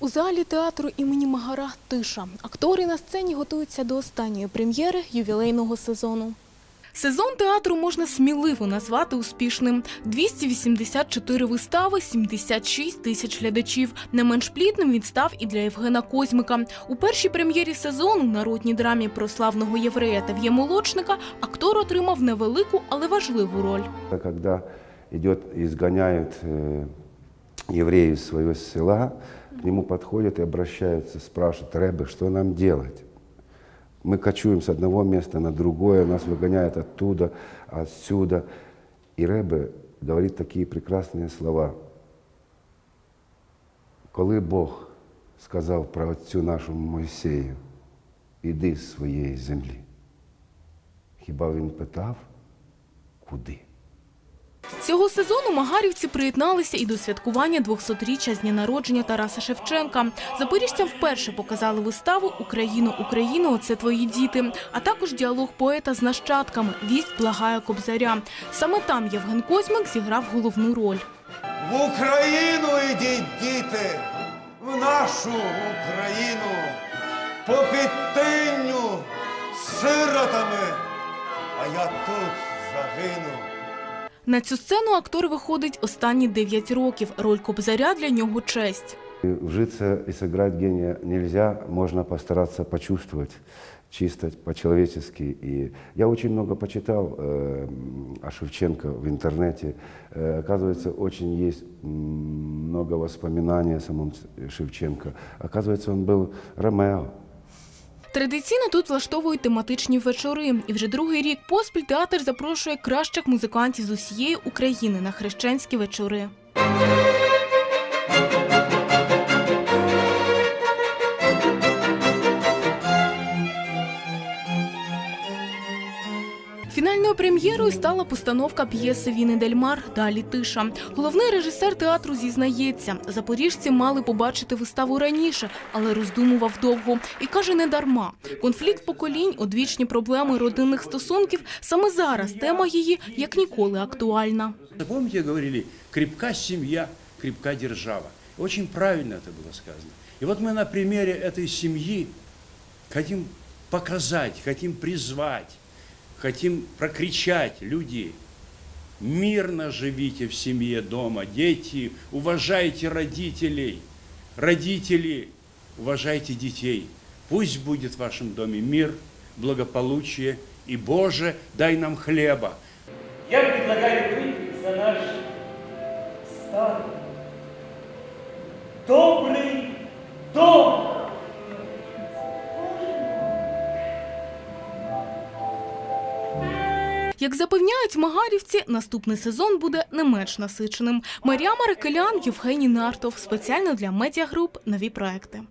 У залі театру імені Магара тиша. Актори на сцені готуються до останньої прем'єри ювілейного сезону. Сезон театру можна сміливо назвати успішним. 284 вистави, 76 тисяч глядачів. Не менш плідним він став і для Євгена Козьмика. У першій прем'єрі сезону народній драмі про славного єврея та в'ємолочника актор отримав невелику, але важливу роль. Когда идет, изгоняют э, евреи из своего села, к нему подходят и обращаются, спрашивают, Рэбе, что нам делать? Мы кочуем с одного места на другое, нас выгоняют оттуда, отсюда. И Рэбе говорит такие прекрасные слова. Коли Бог сказав про отцю нашому Мойсею, іди з своєї землі, хіба він питав, куди? Цього сезону магарівці приєдналися і до святкування 200-річчя з дня народження Тараса Шевченка. Запоріжцям вперше показали виставу Україно, Україно, оце твої діти, а також діалог поета з нащадками Вість благає кобзаря. Саме там Євген Козьмик зіграв головну роль. В Україну ідіть, діти, в нашу Україну, по підтинню сиротами, а я тут загину. На цю сцену актор виходить останні 9 років. Роль кобзаря для нього честь. И Вжиться и сыграть гения нельзя, можно постараться почувствовать чисто по-человечески. И я очень много почитал э, м, о Шевченко в интернете. Э, оказывается, очень есть м, много воспоминаний о самом Ц- Шевченко. Оказывается, он был Ромео. Традиційно тут влаштовують тематичні вечори. І вже другий рік поспіль театр запрошує кращих музикантів з усієї України на хрещенські вечори. Фінальною прем'єрою стала постановка п'єси Віни Дельмар Далі тиша. Головний режисер театру зізнається, запоріжці мали побачити виставу раніше, але роздумував довго і каже не дарма. Конфлікт поколінь, одвічні проблеми родинних стосунків. Саме зараз тема її як ніколи актуальна. Помните, говорили, крепка семья, крепка держава. Очень правильно это было сказано. И вот мы на примере этой семьи хотим показать, хотим призвать, Хотим прокричать люди. Мирно живите в семье дома, дети, уважайте родителей, родители, уважайте детей. Пусть будет в вашем доме мир, благополучие и, Боже, дай нам хлеба, Я предлагаю выпить за наш старый, добрый дом. Як запевняють магарівці, наступний сезон буде не менш насиченим. Марія Марикелян, Євгеній Нартов. Спеціально для медіагруп нові проекти.